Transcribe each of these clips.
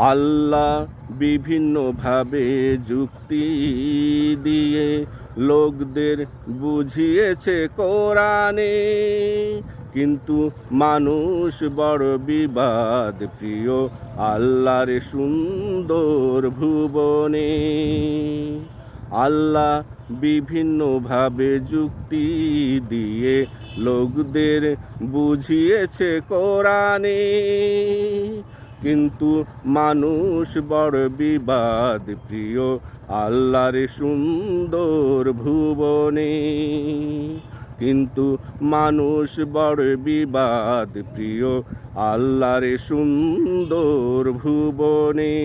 আল্লাহ বিভিন্নভাবে যুক্তি দিয়ে লোকদের বুঝিয়েছে কোরআনে। কিন্তু মানুষ বড় বিবাদ, প্রিয় আল্লাহর সুন্দর ভুবনে। আল্লাহ বিভিন্নভাবে যুক্তি দিয়ে লোকদের বুঝিয়েছে কোরআনে। কিন্তু মানুষ বড় বিবাদ, প্রিয় আল্লাহর সুন্দর ভুবনে। কিন্তু মানুষ বড় বিবাদ, প্রিয় আল্লাহর সুন্দর ভুবনে।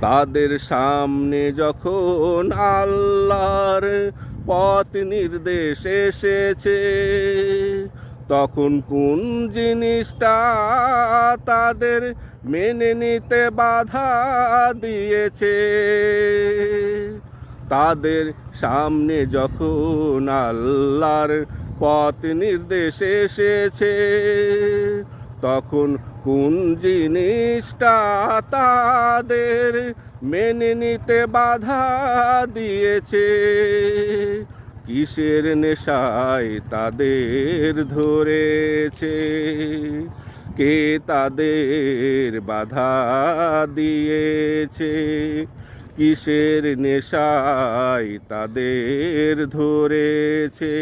তাদের সামনে যখন আল্লাহর পথ নির্দেশ এসেছে তখন কোন জিনিসটা তাদের মেনে নিতে বাধা দিয়েছে? তাদের সামনে যখন আল্লাহর পথ নির্দেশ এসেছে, তখন কোন জিনিসটা তাদের মেনে নিতে বাধা দিয়েছে? কিসের নেশায় তাদের ধরেছে? কে তাদের বাধা দিয়েছে? কিসের নেশায় তাদের ধরেছে?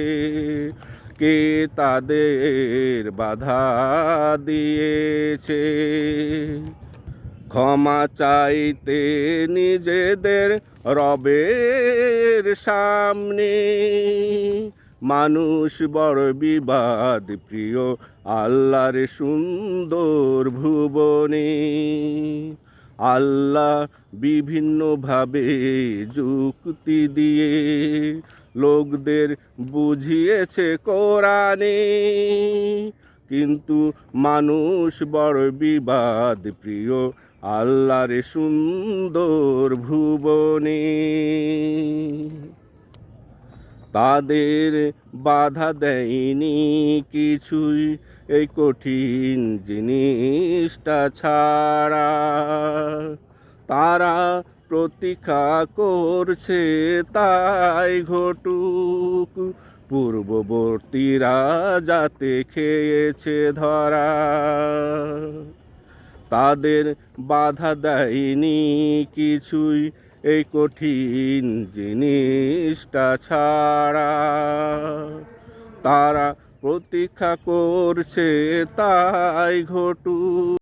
কে তাদের বাধা দিয়েছে? ক্ষমা চাইতে নিজেদের রবের সামনে। মানুষ বড় বিবাদ, প্রিয় আল্লাহর সুন্দর ভুবনে। আল্লাহ বিভিন্নভাবে যুক্তি দিয়ে লোকদের বুঝিয়েছে কোরআনে। কিন্তু মানুষ বড় বিবাদ, প্রিয় আল্লাহর সুন্দর ভুবনে। তাদের বাধা দেয়নি কিছুই এই কঠিন জিনিসটা ছাড়া। তারা প্রতীক্ষা করছে তাই ঘটুক পূর্ববর্তীরা যাতে খেয়েছে ধরা। তাদের বাধা দেয়নি কিছুই। এই কঠিন জিনিসটা ছাড়া তারা প্রতীক্ষা করছে তাই ঘটুক